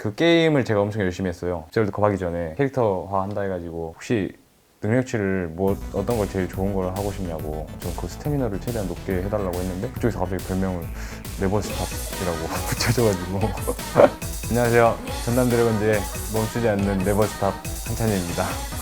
그 게임을 제가 엄청 열심히 했어요. 제월드컵 하기 전에 캐릭터화 한다 해가지고 혹시 능력치를 뭐 어떤 걸 제일 좋은 걸 하고 싶냐고 좀그 스태미너를 최대한 높게 해달라고 했는데 그쪽에서 갑자기 별명을 네버스탑이라고 붙여줘가지고. 안녕하세요. 전남 드래곤즈의 멈추지 않는 네버스탑 한찬입니다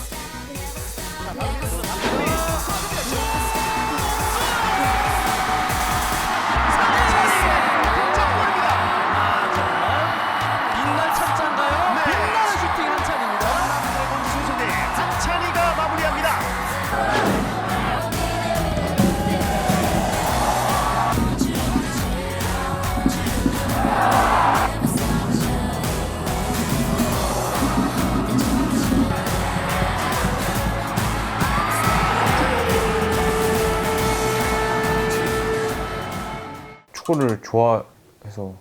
축구를 좋아해서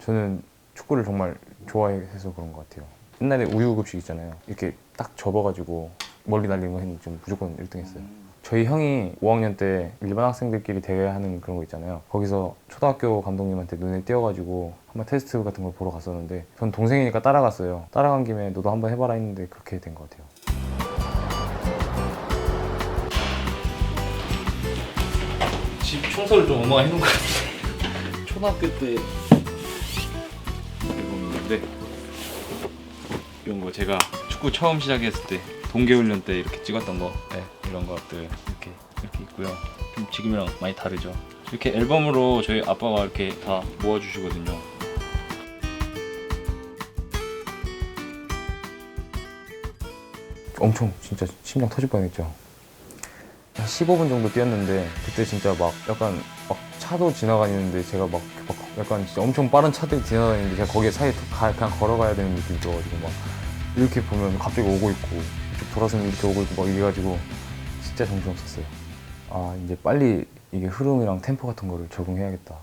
저는 축구를 정말 좋아해서 그런 것 같아요. 옛날에 우유 급식 있잖아요. 이렇게 딱 접어가지고 멀리 날리는 거 했는데 좀 무조건 1등 했어요. 저희 형이 5학년 때 일반 학생들끼리 대회하는 그런 거 있잖아요. 거기서 초등학교 감독님한테 눈에 띄어가지고 한번 테스트 같은 걸 보러 갔었는데 전 동생이니까 따라갔어요. 따라간 김에 너도 한번 해봐라 했는데 그렇게 된 것 같아요. 집 청소를 좀 엄마가 해놓은 것 같아요. 초등학교 때 앨범인데 이런 거 제가 축구 처음 시작했을 때 동계훈련 때 이렇게 찍었던 거 네, 이런 것들 이렇게 이렇게 있고요. 좀 지금이랑 많이 다르죠. 이렇게 앨범으로 저희 아빠가 이렇게 다 모아주시거든요. 엄청 진짜 심장 터질 뻔했죠. 한 15분 정도 뛰었는데 그때 진짜 막 약간 막 차도 지나가는데 제가 막, 막 약간 진짜 엄청 빠른 차들이 지나다니는데 제가 거기에 사이에 가- 그냥 걸어가야 되는 느낌이 들어가지고 막 이렇게 보면 갑자기 오고 있고 이쪽 돌아서면 이렇게 오고 있고 막 이래가지고 진짜 정신없었어요. 아 이제 빨리 이게 흐름이랑 템포 같은 거를 적응해야겠다.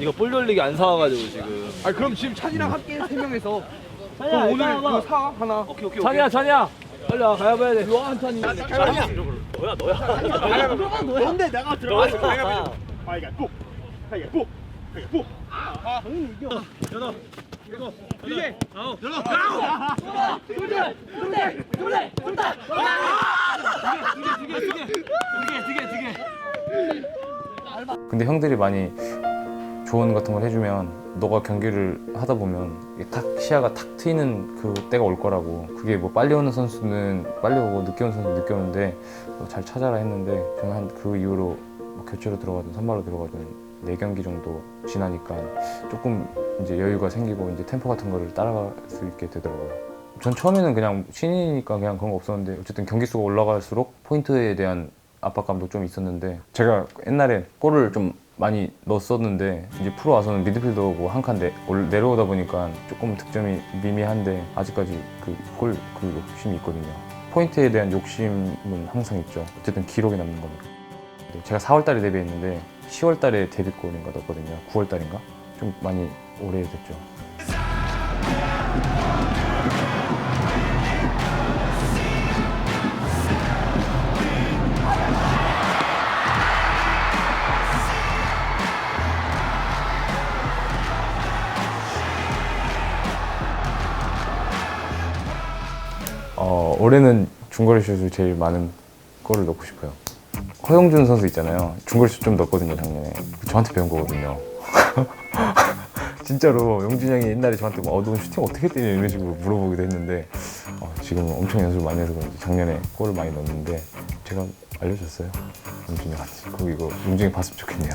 이거 볼 돌리기 안 사와가지고 지금. 아 그럼 지금 찬이랑 함께 세 명에서 그럼 오늘 그거 사 하나. 오케이 오케이. 찬이야 찬이야. 빨리 와 가야 봐야 돼 요한 찬이. 찬이야. 뭔데 내가 들어가서 가 위바위보. 가위바위보. 가위바위보. 가위바위보. 근데 형들이 많이 조언 같은 걸 해주면 너가 경기를 하다 보면 탁 시야가 탁 트이는 그 때가 올 거라고 그게 뭐 빨리 오는 선수는 빨리 오고 늦게 오는 선수는 늦게 오는데 뭐잘 찾아라 했는데 저는 한 그 이후로 뭐 교체로 들어가든 선발로 들어가든 네 경기 정도 지나니까 조금 이제 여유가 생기고 이제 템포 같은 거를 따라갈 수 있게 되더라고요. 전 처음에는 그냥 신인이니까 그냥 그런 거 없었는데 어쨌든 경기 수가 올라갈수록 포인트에 대한 압박감도 좀 있었는데 제가 옛날에 골을 좀 많이 넣었었는데 이제 프로 와서는 미드필더고 한 칸 내려오다 보니까 조금 득점이 미미한데 아직까지 그 골그 욕심이 있거든요. 포인트에 대한 욕심은 항상 있죠. 어쨌든 기록에 남는 거니까. 네, 제가 4월달에 데뷔했는데 10월 달에 데뷔골인가 넣었거든요. 9월 달인가 좀 많이 오래됐죠. 어, 올해는 중거리 슛을 제일 많은 골을 넣고 싶어요. 허영준 선수 있잖아요. 중거리 슛 좀 넣었거든요, 작년에. 저한테 배운 거거든요. 진짜로 영준이 형이 옛날에 저한테 뭐, 어, 너 슈팅 어떻게 뛰냐 이런 식으로 물어보기도 했는데 어, 지금 엄청 연습을 많이 해서 그런지 작년에 골을 많이 넣었는데 제가 알려줬어요. 영준이 형한테. 그거 이거 영준이 봤으면 좋겠네요.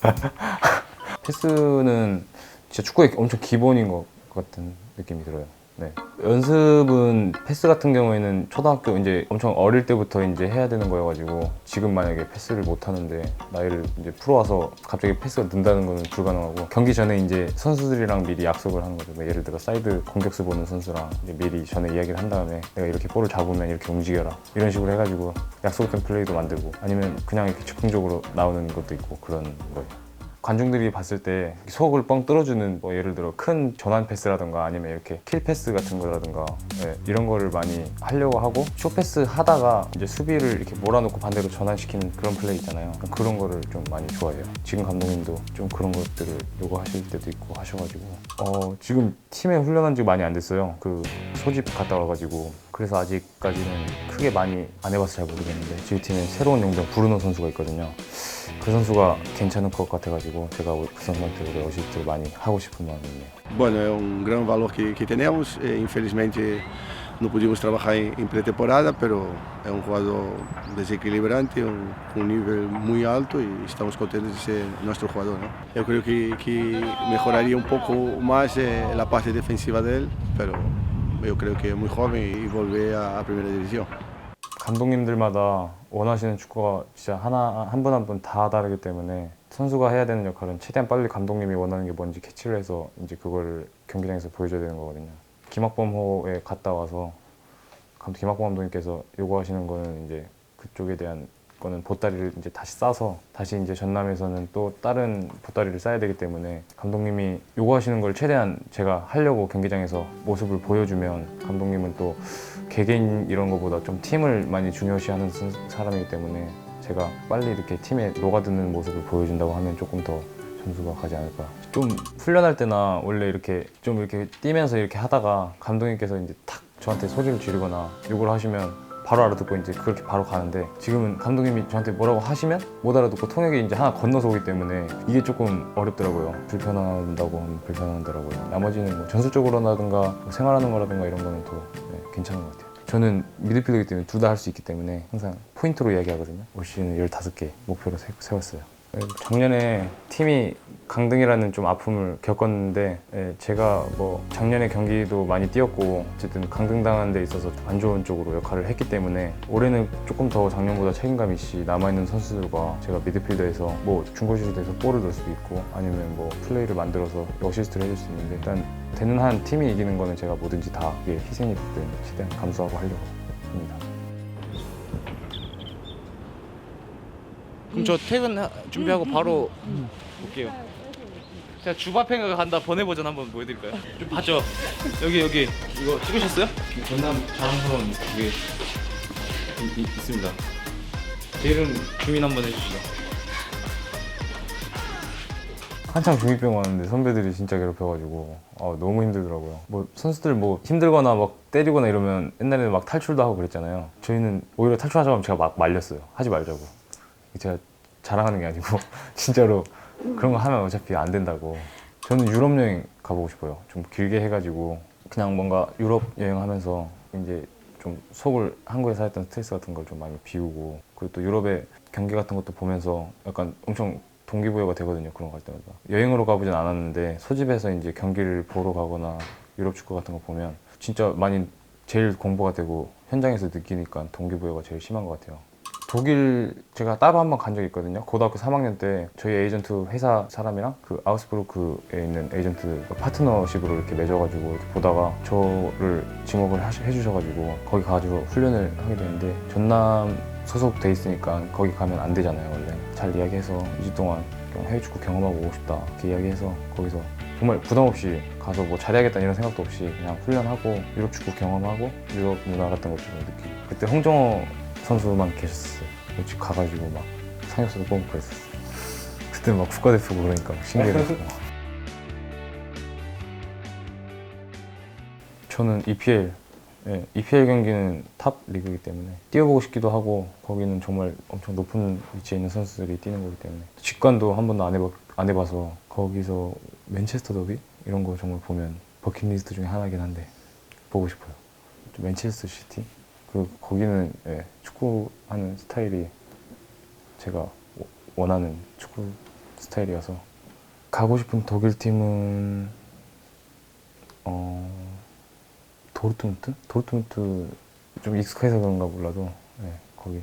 패스는 진짜 축구의 엄청 기본인 것 같은 느낌이 들어요. 네. 연습은 패스 같은 경우에는 초등학교 이제 엄청 어릴 때부터 이제 해야 되는 거여가지고 지금 만약에 패스를 못 하는데 나이를 이제 프로 와서 갑자기 패스가 는다는 거는 불가능하고 경기 전에 이제 선수들이랑 미리 약속을 하는 거죠. 뭐 예를 들어 사이드 공격수 보는 선수랑 미리 전에 이야기를 한 다음에 내가 이렇게 볼을 잡으면 이렇게 움직여라 이런 식으로 해가지고 약속된 플레이도 만들고 아니면 그냥 이렇게 즉흥적으로 나오는 것도 있고 그런 거예요. 관중들이 봤을 때 속을 뻥 뚫어주는 뭐 예를 들어 큰 전환 패스라든가 아니면 이렇게 킬 패스 같은 거라든가 예, 이런 거를 많이 하려고 하고 쇼 패스 하다가 이제 수비를 이렇게 몰아놓고 반대로 전환시키는 그런 플레이 있잖아요. 그런 거를 좀 많이 좋아해요. 지금 감독님도 좀 그런 것들을 요구하실 때도 있고 하셔가지고 어, 지금 팀에 훈련한 지 많이 안 됐어요. 그 소집 갔다 와가지고 그래서 아직까지는 크게 많이 안 해봐서 잘 모르겠는데 저희 팀에 새로운 용병 브루노 선수가 있거든요. 그 선수가 괜찮을 것 같아가지고 제가 그 선수한테 올해 어시스트를 많이 하고 싶은 마음이 있네요. Bueno, es un gran valor que, que tenemos. Eh, infelizmente no pudimos trabajar en, en pretemporada, pero es un jugador desequilibrante, un, un nivel muy alto y estamos contentos de ser nuestro jugador. ¿no? Yo creo que, que mejoraría un poco más eh, la parte defensiva de él, pero yo creo que es muy joven y volver a, a primera división. 감독님들마다 원하시는 축구가 진짜 하나 한 분 한 분 다 다르기 때문에 선수가 해야 되는 역할은 최대한 빨리 감독님이 원하는 게 뭔지 캐치를 해서 이제 그걸 경기장에서 보여줘야 되는 거거든요. 김학범호에 갔다 와서 감- 김학범 감독님께서 요구하시는 거는 이제 그쪽에 대한 거는 보따리를 이제 다시 싸서 다시 이제 전남에서는 또 다른 보따리를 싸야 되기 때문에 감독님이 요구하시는 걸 최대한 제가 하려고 경기장에서 모습을 보여주면 감독님은 또 개개인 이런 거보다 좀 팀을 많이 중요시하는 선- 사람이기 때문에 제가 빨리 이렇게 팀에 녹아드는 모습을 보여준다고 하면 조금 더 점수가 가지 않을까. 좀 훈련할 때나 원래 이렇게 좀 이렇게 뛰면서 이렇게 하다가 감독님께서 이제 탁 저한테 소리를 지르거나 욕을 하시면 바로 알아듣고 이제 그렇게 바로 가는데 지금은 감독님이 저한테 뭐라고 하시면 못 알아듣고 통역이 이제 하나 건너서 오기 때문에 이게 조금 어렵더라고요. 불편하다고 하면 불편하더라고요. 나머지는 뭐 전술적으로라든가 뭐 생활하는 거라든가 이런 거는 더 네, 괜찮은 것 같아요. 저는 미드필더이기 때문에 둘 다 할 수 있기 때문에 항상 포인트로 이야기하거든요. 올 시즌 15개 목표로 세- 세웠어요. 네, 작년에 팀이 강등이라는 좀 아픔을 겪었는데 예, 제가 뭐 작년에 경기도 많이 뛰었고 어쨌든 강등당한 데 있어서 안 좋은 쪽으로 역할을 했기 때문에 올해는 조금 더 작년보다 책임감 있이 남아있는 선수들과 제가 미드필더에서 뭐 중거리슛에서 볼을 넣을 수도 있고 아니면 뭐 플레이를 만들어서 어시스트를 해줄 수 있는데 일단 되는 한 팀이 이기는 거는 제가 뭐든지 다 희생이기 때문에 최대한 감수하고 하려고 합니다. 그럼 저 퇴근 준비하고 바로 볼게요. 제가 주바팽가 간다 번외 버전 한번 보여드릴까요? 좀 봤죠? 여기 여기 이거 찍으셨어요? 전남 자랑스러운 그게 이- 이- 있습니다. 제 이름 주민 한번 해주시죠. 한창 중이병 왔는데 선배들이 진짜 괴롭혀가지고 아, 너무 힘들더라고요. 뭐 선수들 뭐 힘들거나 막 때리거나 이러면 옛날에는 막 탈출도 하고 그랬잖아요. 저희는 오히려 탈출하자고 하면 제가 막 말렸어요. 하지 말자고. 제가 자랑하는 게 아니고 진짜로 그런 거 하면 어차피 안 된다고. 저는 유럽 여행 가보고 싶어요. 좀 길게 해가지고 그냥 뭔가 유럽 여행하면서 이제 좀 속을 한국에서 했던 스트레스 같은 걸 좀 많이 비우고 그리고 또 유럽의 경기 같은 것도 보면서 약간 엄청 동기부여가 되거든요. 그런 거갈 때마다. 여행으로 가보진 않았는데 소집해서 이제 경기를 보러 가거나 유럽 축구 같은 거 보면 진짜 많이 제일 공부가 되고 현장에서 느끼니까 동기부여가 제일 심한 것 같아요. 독일 제가 따로 한 번 간 적이 있거든요. 고등학교 3학년 때 저희 에이전트 회사 사람이랑 그 아우스부르크에 있는 에이전트 파트너십으로 이렇게 맺어가지고 이렇게 보다가 저를 지목을 하시- 해주셔가지고 거기 가가지고 훈련을 하게 되는데 전남 소속돼 있으니까 거기 가면 안 되잖아요 원래. 잘 이야기해서 2주 동안 좀 해외 축구 경험하고 오고 싶다. 이렇게 이야기해서 거기서 정말 부담 없이 가서 뭐 잘해야겠다 이런 생각도 없이 그냥 훈련하고 유럽 축구 경험하고 유럽 문화 같은 것도 좀 느끼고. 그때 홍정호 선수만 계셨어요. 집 가가지고 막 상엽선수 뽑고 그랬었어요. 그때 막 국가대표고 그러니까 막 신기했고. 저는 EPL, 예, EPL 경기는 탑 리그이기 때문에 뛰어보고 싶기도 하고 거기는 정말 엄청 높은 위치에 있는 선수들이 뛰는 거기 때문에 직관도 한 번도 안, 해봐, 안 해봐서 거기서 맨체스터 더비 이런 거 정말 보면 버킷리스트 중에 하나긴 한데 보고 싶어요. 좀 맨체스터 시티 그 거기는 예, 축구하는 스타일이 제가 워- 원하는 축구 스타일이어서 가고 싶은 독일 팀은 어 도르트문트? 도르트문트 좀 익숙해서 그런가 몰라도 예, 거기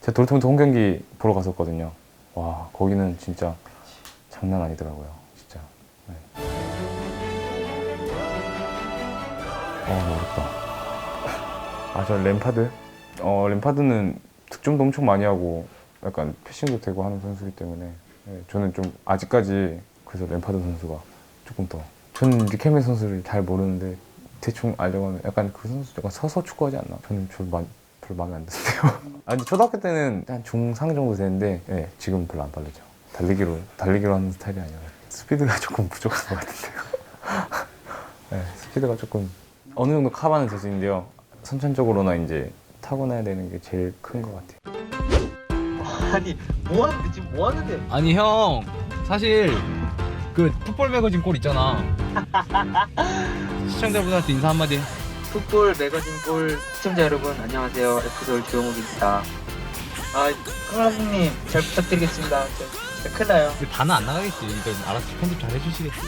제가 도르트문트 홈 경기 보러 갔었거든요. 와 거기는 진짜 장난 아니더라고요. 진짜. 네. 어 어렵다. 아, 저 램파드? 어, 램파드는 득점도 엄청 많이 하고 약간 패싱도 되고 하는 선수이기 때문에 예, 네, 저는 좀 아직까지 그래서 램파드 선수가 조금 더 저는 리케메 선수를 잘 모르는데 대충 알려고 하면 약간 그 선수 약간 서서 축구하지 않나? 저는 별로, 마, 별로 마음에 안 드는데요. 아 근데 초등학교 때는 한 중상 정도 되는데 네, 지금 별로 안 빠르죠. 달리기로 달리기로 하는 스타일이 아니라 스피드가 조금 부족한 것 같은데요. 네, 스피드가 조금 어느 정도 커버는 될수 있는데요. 선천적으로나 이제 타고나야 되는 게 제일 큰 것 같아요. 아니 뭐 하는데 지금 뭐 하는데? 아니 형 사실 그 풋볼 매거진 골 있잖아. 시청자분한테 인사 한마디. 해. 풋볼 매거진 볼 시청자 여러분 안녕하세요 F서울 주영욱입니다. 아 흥라님 잘 부탁드리겠습니다. 진짜 큰일 나요. 근데 다는 안 나가겠지. 이거 알아서 편집 잘 해주시겠지.